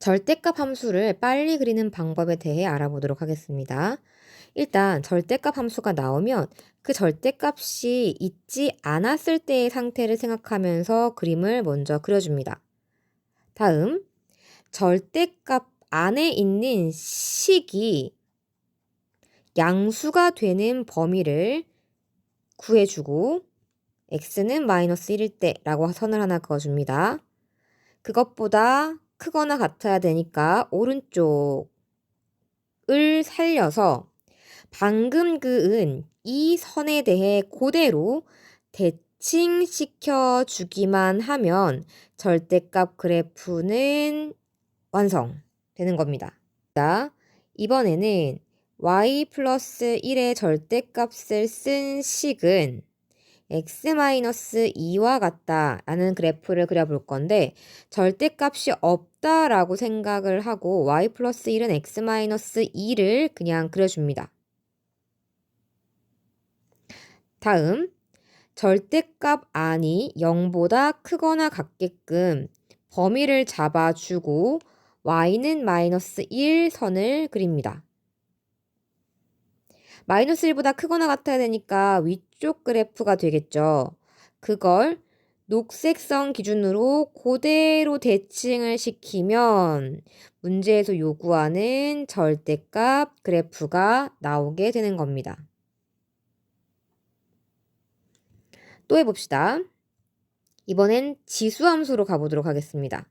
절대값 함수를 빨리 그리는 방법에 대해 알아보도록 하겠습니다. 일단 절대값 함수가 나오면 그 절대값이 있지 않았을 때의 상태를 생각하면서 그림을 먼저 그려줍니다. 다음, 절대값 안에 있는 식이 양수가 되는 범위를 구해주고 x는 마이너스 1일 때라고 선을 하나 그어줍니다. 그것보다 크거나 같아야 되니까 오른쪽을 살려서 방금 그은 이 선에 대해 그대로 대칭시켜 주기만 하면 절대값 그래프는 완성되는 겁니다. 자, 이번에는 y 플러스 1의 절대값을 쓴 식은 x-2와 같다 라는 그래프를 그려볼 건데 절대값이 없다 라고 생각을 하고 y 플러스 1은 x-2를 그냥 그려줍니다. 다음 절대값 안이 0보다 크거나 같게끔 범위를 잡아주고 y는 마이너스 1 선을 그립니다. 마이너스 1보다 크거나 같아야 되니까 위쪽 그래프가 되겠죠. 그걸 녹색선 기준으로 그대로 대칭을 시키면 문제에서 요구하는 절대값 그래프가 나오게 되는 겁니다. 또 해봅시다. 이번엔 지수함수로 가보도록 하겠습니다.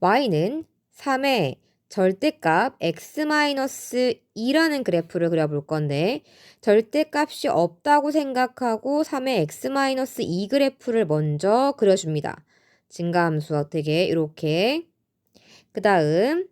y는 3의 절대값 x-2라는 그래프를 그려볼 건데 절대값이 없다고 생각하고 3의 x-2 그래프를 먼저 그려줍니다. 증가함수 어떻게 이렇게 그 다음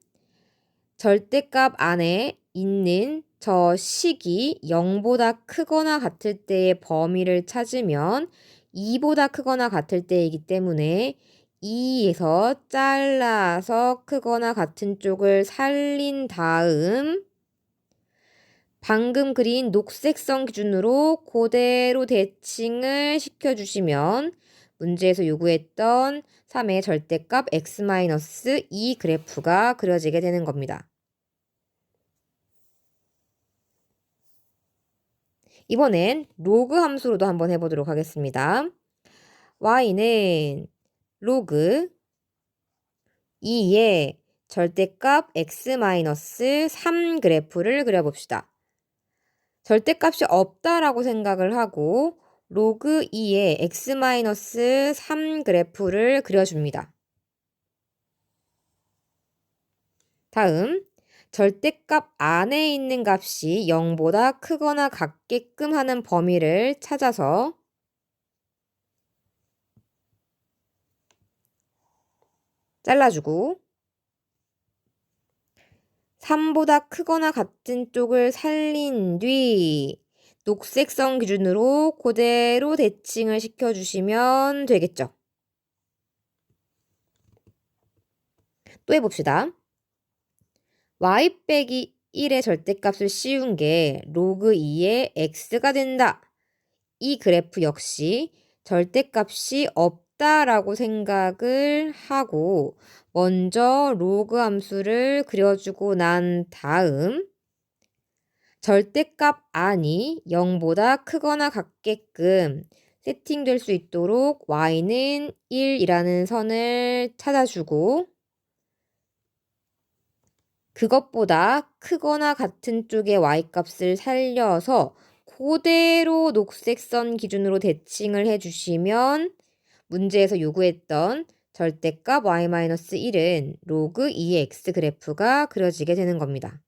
절대값 안에 있는 저 식이 0보다 크거나 같을 때의 범위를 찾으면 2보다 크거나 같을 때이기 때문에 2에서 잘라서 크거나 같은 쪽을 살린 다음 방금 그린 녹색선 기준으로 그대로 대칭을 시켜주시면 문제에서 요구했던 3의 절대값 x-2 그래프가 그려지게 되는 겁니다. 이번엔 로그 함수로도 한번 해보도록 하겠습니다. y는 로그 2의 절대값 x-3 그래프를 그려봅시다. 절대값이 없다라고 생각을 하고 로그 2의 x-3 그래프를 그려줍니다. 다음 절대값 안에 있는 값이 0보다 크거나 같게끔 하는 범위를 찾아서 잘라주고 3보다 크거나 같은 쪽을 살린 뒤 녹색선 기준으로 그대로 대칭을 시켜주시면 되겠죠. 또 해봅시다. y 빼기 1의 절대값을 씌운 게 로그 2의 x가 된다. 이 그래프 역시 절대값이 없 다라고 생각을 하고 먼저 로그 함수를 그려주고 난 다음 절대값 안이 0보다 크거나 같게끔 세팅될 수 있도록 y는 1이라는 선을 찾아주고 그것보다 크거나 같은 쪽의 y값을 살려서 그대로 녹색선 기준으로 대칭을 해주시면 문제에서 요구했던 절대값 y-1은 로그 2x 그래프가 그려지게 되는 겁니다.